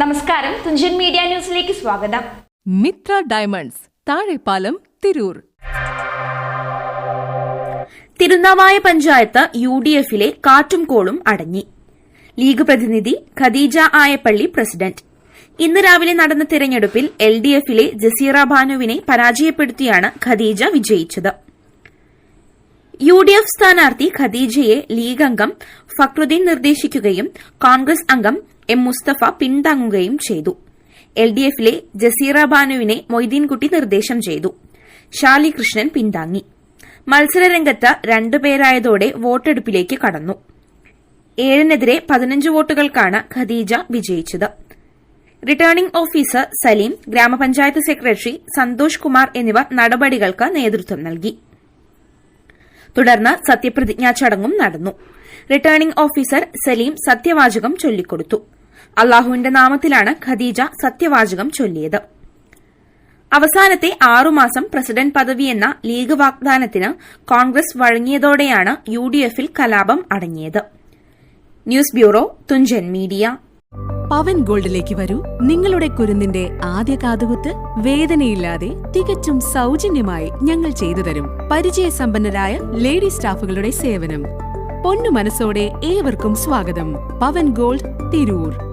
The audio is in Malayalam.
നമസ്കാരം. തുഞ്ചൻ മീഡിയ ന്യൂസിലേക്ക് സ്വാഗതം. Mitra diamonds Thazhepalam Tirur. Thirunavaya panchayat U D എഫിലെ കാറ്റും കോളും അടങ്ങി. ലീഗ് പ്രതിനിധി ഖദീജ ആയപ്പള്ളി പ്രസിഡന്റ്. ഇന്ന് രാവിലെ നടന്ന തിരഞ്ഞെടുപ്പിൽ എൽ ഡി എഫിലെ ജസീറ ബാനുവിനെ പരാജയപ്പെടുത്തിയാണ് ഖദീജ വിജയിച്ചത്. യു ഡി എഫ് സ്ഥാനാർത്ഥി ഖദീജയെ ലീഗ് അംഗം ഫക്രുദ്ദീൻ നിർദ്ദേശിക്കുകയും കോൺഗ്രസ് അംഗം എം മുസ്തഫ പിന്താങ്ങുകയും ചെയ്തു. എൽ ഡി എഫിലെ ജസീറ ബാനുവിനെ മൊയ്തീൻകുട്ടി നിർദ്ദേശം ചെയ്തു. ഷാലി കൃഷ്ണൻ പിന്താങ്ങി. മത്സരരംഗത്ത് രണ്ടുപേരായതോടെ വോട്ടെടുപ്പിലേക്ക് കടന്നു. ഏഴിനെതിരെ പതിനഞ്ച് വോട്ടുകൾക്കാണ് ഖദീജ വിജയിച്ചത്. റിട്ടേണിംഗ് ഓഫീസർ സലീം ഗ്രാമപഞ്ചായത്ത് സെക്രട്ടറി സന്തോഷ് കുമാർ എന്നിവർ നടപടികൾക്ക് നേതൃത്വം നൽകി. തുടർന്ന് സത്യപ്രതിജ്ഞാ ചടങ്ങും നടന്നു. റിട്ടേണിംഗ് ഓഫീസർ സലീം സത്യവാചകം ചൊല്ലിക്കൊടുത്തു. അള്ളാഹുവിന്റെ നാമത്തിലാണ് ഖദീജ സത്യവാചകം ചൊല്ലിയത്. അവസാനത്തെ ആറുമാസം പ്രസിഡന്റ് പദവിയെന്ന ലീഗ് വാഗ്ദാനത്തിന് കോൺഗ്രസ് വഴങ്ങിയതോടെയാണ് യു ഡി എഫിൽ കലാപം അടങ്ങിയത്. News bureau Thunchan media. Pavan ഗോൾഡിലേക്ക് വരൂ. നിങ്ങളുടെ കുരുന്നിന്റെ ആദ്യ കാതുകുത്ത് വേദനയില്ലാതെ തികച്ചും സൗജന്യമായി ഞങ്ങൾ ചെയ്തു തരും. പരിചയസമ്പന്നരായ ലേഡി സ്റ്റാഫുകളുടെ സേവനം. പൊന്നു മനസ്സോടെ ഏവർക്കും സ്വാഗതം. പവൻ ഗോൾഡ് തിരൂർ.